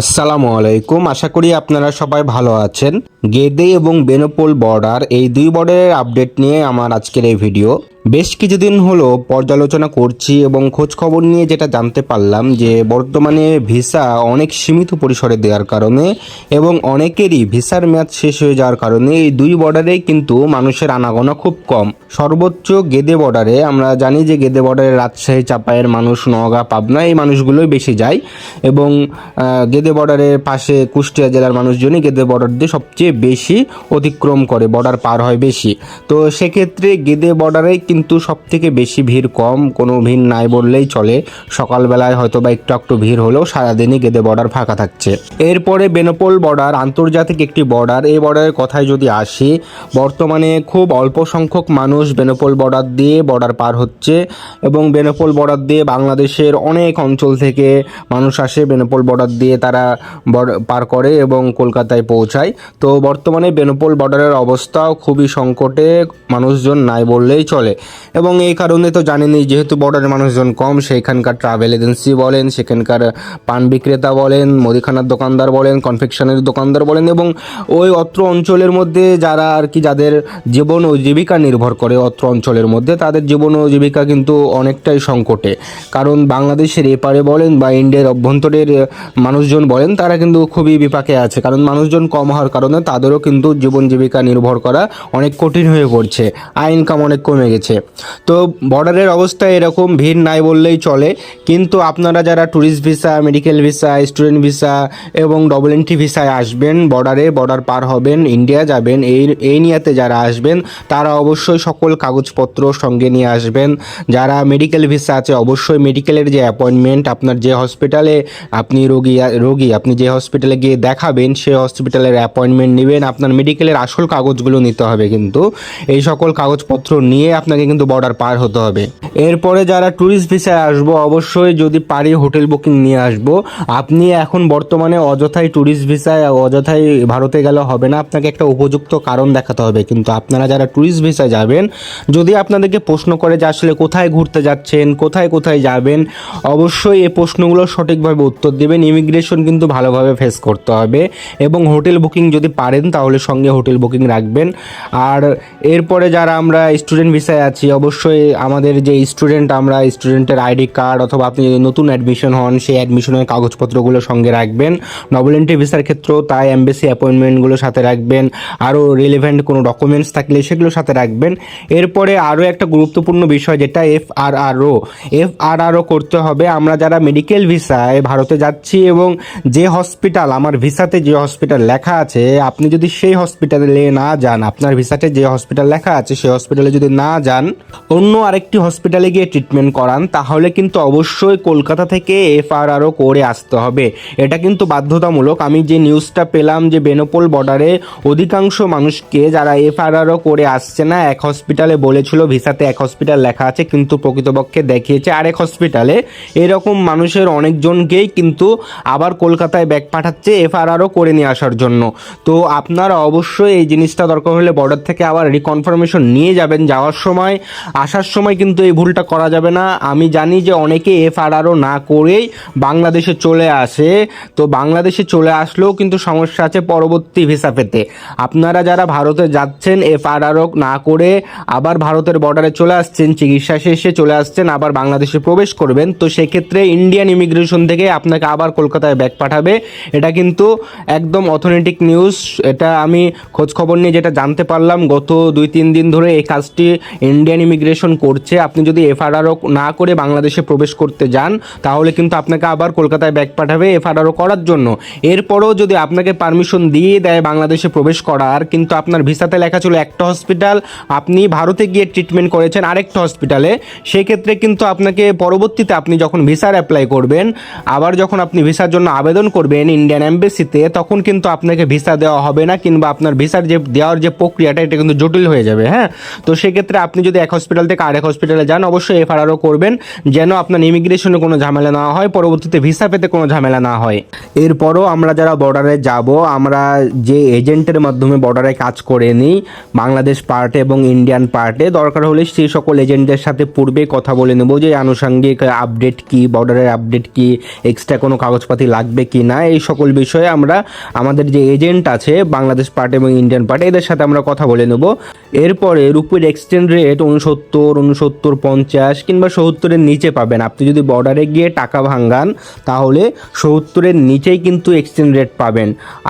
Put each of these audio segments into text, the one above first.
আসসালামু আলাইকুম। আশা করি আপনারা সবাই ভালো আছেন। গেদে এবং বেনোপোল বর্ডার এই দুই বর্ডারের আপডেট নিয়ে আমার আজকের এই ভিডিও। বেশ কিছুদিন হলো পর্যালোচনা করছি এবং খোঁজ খবর নিয়ে যেটা জানতে পারলাম যে বর্তমানে ভিসা অনেক সীমিত পরিসরে দেওয়ার কারণে এবং অনেকেরই ভিসার মেয়াদ শেষ হয়ে যাওয়ার কারণে এই দুই বর্ডারেই কিন্তু মানুষের আনাগোনা খুব কম। সর্বোচ্চ গেদে বর্ডারে আমরা জানি যে গেদে বর্ডারে রাজশাহী চাপায়ের মানুষ, নওগাঁ, পাবনা, এই মানুষগুলোই বেশি যায় এবং গেদে বর্ডারের পাশে কুষ্টিয়া জেলার মানুষজনই গেদে বর্ডার দিয়ে সবচেয়ে বেশি অতিক্রম করে বর্ডার পার হয় বেশি। তো সেক্ষেত্রে গেদে বর্ডারেই কিন্তু সব থেকে বেশি ভিড় কম, কোনো ভিড় নাই বললেই চলে। সকালবেলায় হয়তো বা একটু একটু ভিড় হলেও সারাদিনই গেদে বর্ডার ফাঁকা থাকছে। এরপরে বেনপোল বর্ডার আন্তর্জাতিক একটি বর্ডার এই বর্ডারের কথায় যদি আসি, বর্তমানে খুব অল্প সংখ্যক মানুষ বেনপোল বর্ডার দিয়ে বর্ডার পার হচ্ছে এবং বেনপোল বর্ডার দিয়ে বাংলাদেশের অনেক অঞ্চল থেকে মানুষ আসে বেনপোল বর্ডার দিয়ে তারা পার করে এবং কলকাতায় পৌঁছায়। তো বর্তমানে বেনপোল বর্ডারের অবস্থাও খুবই সংকটে, মানুষজন নাই বললেই চলে। এবং এই কারণে তো জানেনই, যেহেতু বর্ডারের মানুষজন কম সেইখানকার ট্রাভেল এজেন্সি বলেন, সেখানকার পান বিক্রেতা বলেন, মুদিখানার দোকানদার বলেন কনফেকশনের দোকানদার বলেন এবং ওই অত্র অঞ্চলের মধ্যে যারা আর কি যাদের জীবন ও জীবিকা নির্ভর করে অত্র অঞ্চলের মধ্যে, তাদের জীবন ও জীবিকা কিন্তু অনেকটাই সংকটে। কারণ বাংলাদেশের এপারে বলেন বা ইন্ডিয়ার অভ্যন্তরের মানুষজন বলেন, তারা কিন্তু খুবই বিপাকে আছে। কারণ মানুষজন কম হওয়ার কারণে তাদেরও কিন্তু জীবন জীবিকা নির্ভর করা অনেক কঠিন হয়ে পড়ছে। আয় ইনকাম অনেক কমে গেছে। তো বর্ডারের অবস্থা এরকম, ভিড় নাই বললেই চলে। কিন্তু আপনারা যারা tourist visa medical visa student visa এবং ডবল এন্ট্রি ভিসায় আসবেন বর্ডারে বর্ডার পার হবেন ইন্ডিয়া যাবেন, এই এই নিয়াতে যারা আসবেন, তারা অবশ্যই সকল কাগজপত্র সঙ্গে নিয়ে আসবেন। যারা মেডিকেল ভিসা আছে, অবশ্যই মেডিকেলের যে অ্যাপয়েন্টমেন্ট আপনার যে হসপিটালে আপনি রোগী রোগী, আপনি যে হসপিটালে গিয়ে দেখাবেন সেই হসপিটালের অ্যাপয়েন্টমেন্ট নেবেন। আপনার মেডিকেলের আসল কাগজগুলো নিতে হবে কিন্তু। এই সকল কাগজপত্র নিয়ে আপনাকে কিন্তু বর্ডার পার হতে হবে। এরপরে যারা ট্যুরিস্ট ভিসায় আসব, অবশ্যই যদি পারি হোটেল বুকিং নিয়ে আসব। আপনি এখন বর্তমানে অযথাই ট্যুরিস্ট ভিসায় অযথাই ভারতে গেলে হবে না। আপনাকে একটা উপযুক্ত কারণ দেখাতে হবে। কিন্তু আপনারা যারা ট্যুরিস্ট ভিসায় যাবেন, যদি আপনাদেরকে প্রশ্ন করে যে আসলে কোথায় ঘুরতে যাচ্ছেন, কোথায় কোথায় যাবেন, অবশ্যই এই প্রশ্নগুলো সঠিকভাবে উত্তর দেবেন। ইমিগ্রেশন কিন্তু ভালোভাবে ফেস করতে হবে। এবং হোটেল বুকিং যদি পারেন, তাহলে সঙ্গে হোটেল বুকিং রাখবেন। আর এরপরে যারা আমরা স্টুডেন্ট ভিসায় আছি অবশ্যই আমাদের যে স্টুডেন্ট আমরা স্টুডেন্টের আইডি কার্ড অথবা আপনি যদি নতুন অ্যাডমিশন হন, সেই অ্যাডমিশনের কাগজপত্রগুলো সঙ্গে রাখবেন। নবল এন্ট্রি ভিসার ক্ষেত্রেও তাই এমবেসি অ্যাপয়েন্টমেন্টগুলো সাথে রাখবেন। আরও রিলেভেন্ট কোনো ডকুমেন্টস থাকলে সেগুলো সাথে রাখবেন। এরপরে আরও একটা গুরুত্বপূর্ণ বিষয় যেটা এফ আর আরও এফ আর আরও করতে হবে, আমরা যারা মেডিকেল ভিসায় ভারতে যাচ্ছি এবং যে হসপিটাল আমার ভিসাতে যে হসপিটাল লেখা আছে, আপনি যদি সেই হসপিটালে না যান, আপনার ভিসাতে যে হসপিটাল লেখা আছে, সেই হসপিটালে যদি না যান অন্য আরেকটি হসপিটালে গিয়ে ট্রিটমেন্ট করান, তাহলে কিন্তু অবশ্যই কলকাতা থেকে এফআরআরও করে আসতে হবে। এটা কিন্তু বাধ্যতামূলক। আমি যে নিউজটা পেলাম যে বেনোপোল বর্ডারে অধিকাংশ মানুষকে যারা এফআরআরও করে আসছে না, এক হসপিটালে বলেছিল, ভিসাতে এক হসপিটাল লেখা আছে, কিন্তু প্রকৃতপক্ষে দেখিয়েছে আরেক হসপিটালে এরকম মানুষের অনেকজনকেই কিন্তু আবার কলকাতায় ব্যাগ পাঠাচ্ছে এফআরআরও করে নিয়ে আসার জন্য। তো আপনারা অবশ্যই এই জিনিসটা দরকার হলে বর্ডার থেকে আবার রিকনফার্মেশন নিয়ে যাবেন যাওয়ার সময়। আসার সময় কিন্তু এই ভুলটা করা যাবে না। আমি জানি যে অনেকে এফআরআরও না করেই বাংলাদেশে চলে আসে। তো বাংলাদেশে চলে আসলেও কিন্তু সমস্যা আছে পরবর্তী ভিসা পেতে। আপনারা যারা ভারতে যাচ্ছেন এফআরআরও না করে আবার ভারতের বর্ডারে চলে আসছেন, চিকিৎসা শেষে চলে আসছেন, আবার বাংলাদেশে প্রবেশ করবেন, তো সেক্ষেত্রে ইন্ডিয়ান ইমিগ্রেশন থেকে আপনাকে আবার কলকাতায় ব্যাগ পাঠাবে। এটা কিন্তু একদম অথেন্টিক নিউজ এটা আমি খোঁজখবর নিয়ে যেটা জানতে পারলাম, গত দুই তিন দিন ধরে এই কাজটি ইন্ডিয়ান ইমিগ্রেশন করছে, আপনি যদি এফআরআরও না করে বাংলাদেশে প্রবেশ করতে যান, তাহলে কিন্তু আপনাকে আবার কলকাতায় ব্যাক পাঠাবে এফআরআরও করার জন্য। এরপরও যদি আপনাকে পারমিশন দিয়ে দেয় বাংলাদেশে প্রবেশ করার, কিন্তু আপনার ভিসাতে লেখা ছিল একটা হসপিটাল আপনি ভারতে গিয়ে ট্রিটমেন্ট করেছেন আরেকটা হসপিটালে সেক্ষেত্রে কিন্তু আপনাকে পরবর্তীতে আপনি যখন ভিসার অ্যাপ্লাই করবেন, আবার যখন আপনি ভিসার জন্য আবেদন করবেন ইন্ডিয়ান এম্বাসিতে তখন কিন্তু আপনাকে ভিসা দেওয়া হবে না, কিংবা আপনার ভিসার যে, দেওয়ার যে প্রক্রিয়াটা, এটা কিন্তু জটিল হয়ে যাবে হ্যাঁ? তো সেক্ষেত্রে আপনি যদি এক হসপিটাল থেকে আরেক হসপিটালে যান, অবশ্যই এফআরআরও করবেন, যেন আপনার ইমিগ্রেশনে কোনো ঝামেলা না হয়, পরবর্তীতে ভিসা পেতে কোনো ঝামেলা না হয়। এরপরও আমরা যারা বর্ডারে যাব, আমরা যে এজেন্টের মাধ্যমে বর্ডারে কাজ করে নিই, বাংলাদেশ পার্টে এবং ইন্ডিয়ান পার্টে দরকার হলে সেই সকল এজেন্টদের সাথে পূর্বে কথা বলে নেব যে, আনুষঙ্গিক আপডেট কি বর্ডারের আপডেট কি এক্সট্রা কোনো কাগজপাতি লাগবে কি না, এই সকল বিষয়ে আমরা, আমাদের যে এজেন্ট আছে, বাংলাদেশ পার্ট এবং ইন্ডিয়ান পার্ট এদের সাথে আমরা কথা বলে নেব। এরপরে রুপির এক্সচেঞ্জ রেট উনসত্তর উনসত্তর পঞ্চাশ কিংবা সত্তরের নিচে পাবেন। আপনি যদি বর্ডারে গিয়ে টাকা ভাঙ্গান তাহলে সত্তরের নিচেই কিন্তু এক্সচেঞ্জ রেট পাবেন।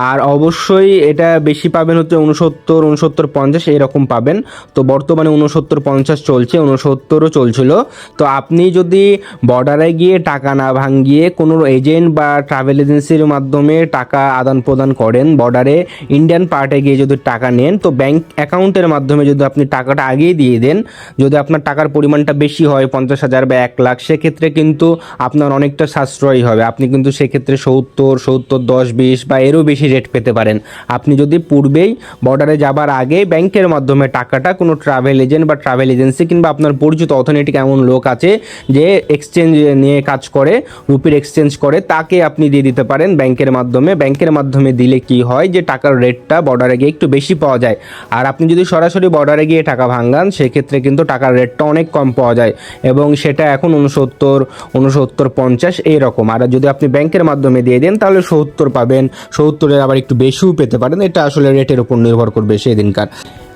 আর অবশ্যই এটা বেশি পাবেন হচ্ছে উনসত্তর উনসত্তর পঞ্চাশ এরকম পাবেন। তো বর্তমানে উনসত্তর পঞ্চাশ চলছে উনসত্তরও চলছিল। তো আপনি যদি বর্ডারে গিয়ে টাকা না ভাঙ্গিয়ে কোনো এজেন্ট বা ট্রাভেল এজেন্সির মাধ্যমে টাকা আদান প্রদান করেন বর্ডারে ইন্ডিয়ান পার্টে গিয়ে যদি টাকা নেন, তো ব্যাংক অ্যাকাউন্টের মাধ্যমে যদি আপনি টাকাটা আগেই দিয়ে দেন যদি আপনার টাকার পরিমাণটা বেশি হয়, পঞ্চাশ হাজার বা এক লাখ, সেক্ষেত্রে কিন্তু আপনার অনেকটা সাশ্রয়ী হবে। আপনি কিন্তু সেক্ষেত্রে সত্তর সত্তর, দশ, বিশ বা এরও বেশি রেট পেতে পারেন। আপনি যদি পূর্বেই বর্ডারে যাবার আগে ব্যাংকের মাধ্যমে টাকাটা কোনো ট্রাভেল এজেন্ট বা ট্রাভেল এজেন্সি কিংবা আপনার পরিচিত অথেনেটিক এমন লোক আছে যে এক্সচেঞ্জ নিয়ে কাজ করে রুপির এক্সচেঞ্জ করে, তাকে আপনি দিয়ে দিতে পারেন ব্যাংকের মাধ্যমে। ব্যাংকের মাধ্যমে দিলে কি হয় যে টাকার রেটটা বর্ডারে গিয়ে একটু বেশি পাওয়া যায়। আর আপনি যদি সরাসরি বর্ডারে গিয়ে টাকা ভাঙ্গান সেক্ষেত্রে কিন্তু টাকার রেটটা অনেক কম পাওয়া যায় এবং সেটা এখন উনসত্তর উনসত্তর পঞ্চাশ এইরকম। আর যদি আপনি ব্যাংকের মাধ্যমে দিয়ে দেন, তাহলে সত্তর পাবেন। সত্তরের আবার একটু বেশিও পেতে পারেন। এটা আসলে রেটের উপর নির্ভর করবে সেদিনকার।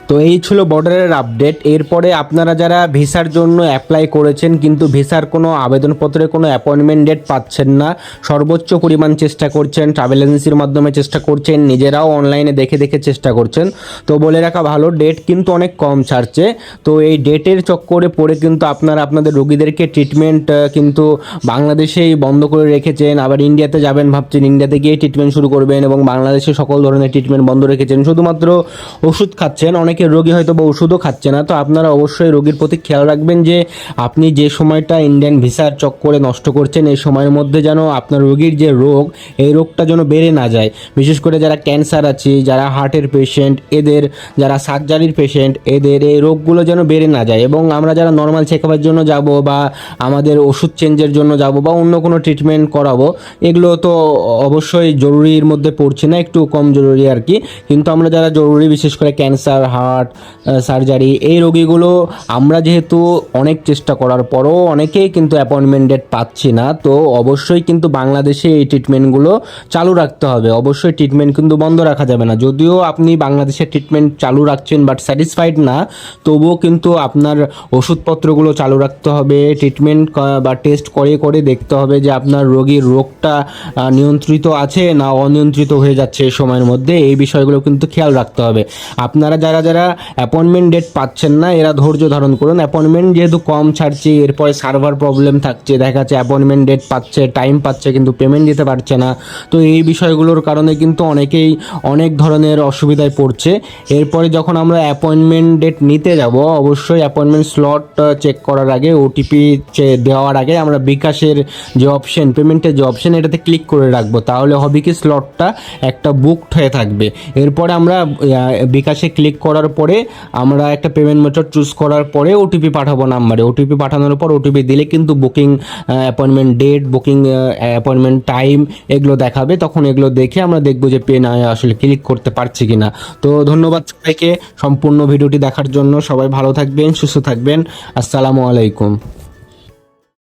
তো এই ছিল বর্ডারের আপডেট এরপরে আপনারা যারা ভিসার জন্য অ্যাপ্লাই করেছেন, কিন্তু ভিসার কোনো আবেদনপত্রে কোনো অ্যাপয়েন্টমেন্ট ডেট পাচ্ছেন না, সর্বোচ্চ পরিমাণ চেষ্টা করছেন ট্রাভেল এজেন্সির মাধ্যমে চেষ্টা করছেন, নিজেরাও অনলাইনে দেখে দেখে চেষ্টা করছেন। তো বলে রাখা ভালো ডেট কিন্তু অনেক কম ছাড়ছে। তো এই ডেটের চক্করে পড়ে কিন্তু আপনারা আপনাদের রোগীদেরকে ট্রিটমেন্ট কিন্তু বাংলাদেশেই বন্ধ করে রেখেছেন, আবার ইন্ডিয়াতে যাবেন ভাবছেন ইন্ডিয়াতে গিয়ে ট্রিটমেন্ট শুরু করবেন এবং বাংলাদেশে সকল ধরনের ট্রিটমেন্ট বন্ধ রেখেছেন। শুধুমাত্র ওষুধ খাচ্ছেন অনেকের রোগী হয়তো বা ওষুধও খাচ্ছে না, তো আপনারা অবশ্যই রোগীর প্রতি খেয়াল রাখবেন যে আপনি যে সময়টা ইন্ডিয়ান ভিসার চক্করে নষ্ট করছেন, এই সময়ের মধ্যে যেন আপনার রোগীর যে রোগ, এই রোগটা যেন বেড়ে না যায়। বিশেষ করে যারা ক্যান্সার আছে, যারা হার্টের পেশেন্ট এদের যারা সার্জারির পেশেন্ট এদের এই রোগগুলো যেন বেড়ে না যায় এবং আমরা যারা নর্মাল চেকআপের জন্য যাব বা আমাদের ওষুধ চেঞ্জের জন্য যাব বা অন্য কোনো ট্রিটমেন্ট করাবো, এগুলো তো অবশ্যই জরুরির মধ্যে পড়ছে না, একটু কম জরুরি আর কি। কিন্তু আমরা যারা জরুরি, বিশেষ করে ক্যান্সার হার্ট সার্জারি এই রোগীগুলো আমরা যেহেতু অনেক চেষ্টা করার পরও অনেকেই কিন্তু অ্যাপয়েন্টমেন্ট ডেট পাচ্ছি না, তো অবশ্যই কিন্তু বাংলাদেশে এই ট্রিটমেন্টগুলো চালু রাখতে হবে। অবশ্যই ট্রিটমেন্ট কিন্তু বন্ধ রাখা যাবে না। যদিও আপনি বাংলাদেশের ট্রিটমেন্ট চালু রাখছেন বাট স্যাটিসফাইড না, তবুও কিন্তু আপনার ওষুধপত্রগুলো চালু রাখতে হবে ট্রিটমেন্ট বা টেস্ট করে করে দেখতে হবে যে আপনার রোগীর রোগটা নিয়ন্ত্রিত আছে না অনিয়ন্ত্রিত হয়ে যাচ্ছে এই সময়ের মধ্যে। এই বিষয়গুলো কিন্তু খেয়াল রাখতে হবে। আপনারা যারা যারা অ্যাপয়েন্টমেন্ট ডেট পাচ্ছেন না, এরা ধৈর্য ধারণ করুন। অ্যাপয়েন্টমেন্ট যেহেতু কম ছাড়ছে, এরপরে সার্ভার প্রবলেম থাকছে, দেখা যাচ্ছে অ্যাপয়েন্টমেন্ট ডেট পাচ্ছে টাইম পাচ্ছে, কিন্তু পেমেন্ট দিতে পারছে না। তো এই বিষয়গুলোর কারণে কিন্তু অনেকেই অনেক ধরনের অসুবিধায় পড়ছে। এরপরে যখন আমরা অ্যাপয়েন্টমেন্ট ডেট নিতে যাব, অবশ্যই অ্যাপয়েন্টমেন্ট স্লট চেক করার আগে ওটিপি দেওয়ার আগে আমরা বিকাশের যে অপশন পেমেন্টের যে অপশন এটাতে ক্লিক করে রাখব। তাহলে হবে কি স্লটটা একটা বুকড হয়ে থাকবে। এরপরে আমরা বিকাশে ক্লিক করার পরে আমরা একটা পেমেন্ট মেথড চুজ করার পরে ওটিপি পাঠাবো নাম্বারে। ওটিপি পাঠানোর পর ওটিপি দিলে কিন্তু booking appointment date booking appointment time এগুলো দেখাবে। তখন এগুলো দেখে আমরা দেখব যে পে না আসলে ক্লিক করতে পারছি কি না তো ধন্যবাদ সবাইকে সম্পূর্ণ ভিডিওটি দেখার জন্য। সবাই ভালো থাকবেন, সুস্থ থাকবেন। আসসালামু আলাইকুম।